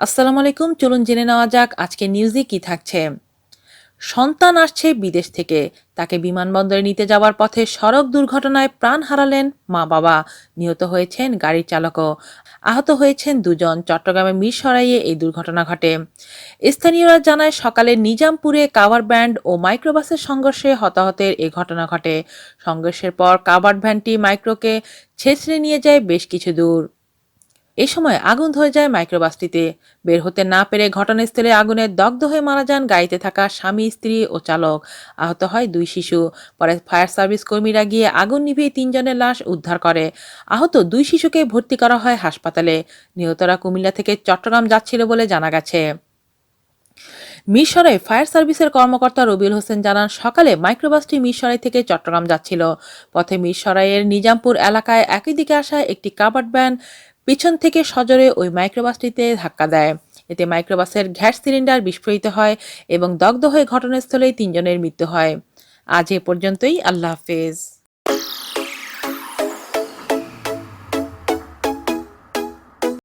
আসসালামু আলাইকুম, চলুন জেনে নেওয়া যাক আজকে নিউজে কি থাকছে। সন্তান আসছে বিদেশ থেকে। তাকে বিমানবন্দরে নিতে যাওয়ার পথে সড়ক দুর্ঘটনায় প্রাণ হারালেন মা বাবা। নিহত হয়েছেন গাড়ির চালকও। আহত হয়েছেন দুজন। চট্টগ্রামের মিরসরাইয়ে এই দুর্ঘটনা ঘটে। স্থানীয়রা জানায়, সকালে নিজামপুরে কাভার ব্যান্ড ও মাইক্রোবাসের সংঘর্ষে হতাহতের এই ঘটনা ঘটে। সংঘর্ষের পর কাভার ভ্যানটি মাইক্রোকে ছেঁচড়ে নিয়ে যায় বেশ কিছু দূর। এ সময় আগুন ধরে যায় মাইক্রোবাসটিতে। বের হতে না পেরে ঘটনাস্থলে আগুনে দগ্ধ হয়ে মারা যান গাড়িতে থাকা স্বামী, স্ত্রী ও চালক। আহত হয় দুই শিশু। পরে ফায়ার সার্ভিস কর্মীরা গিয়ে আগুন নিভিয়ে তিনজনের লাশ উদ্ধার করে। আহত দুই শিশুকে ভর্তি করা হয় হাসপাতালে। নিহতরা কুমিল্লা থেকে চট্টগ্রাম যাচ্ছিল বলে জানা গেছে। মিরসরাই ফায়ার সার্ভিসের কর্মকর্তা রবিউল হোসেন জানান, সকালে মাইক্রোবাসটি মিরসরাই থেকে চট্টগ্রাম যাচ্ছিল। পথে মিরসরাইয়ের নিজামপুর এলাকায় একই দিকে আসা একটি কাবার্ড ভ্যান পিছন থেকে সজরে ওই মাইক্রোবাসটিতে ধাক্কা দেয়। এতে মাইক্রোবাসের গ্যাস সিলিন্ডার বিস্ফোরিত হয় এবং দগ্ধ হয়ে ঘটনাস্থলেই তিনজনের মৃত্যু হয়। আজ এ পর্যন্তই, আল্লাহ হাফেজ।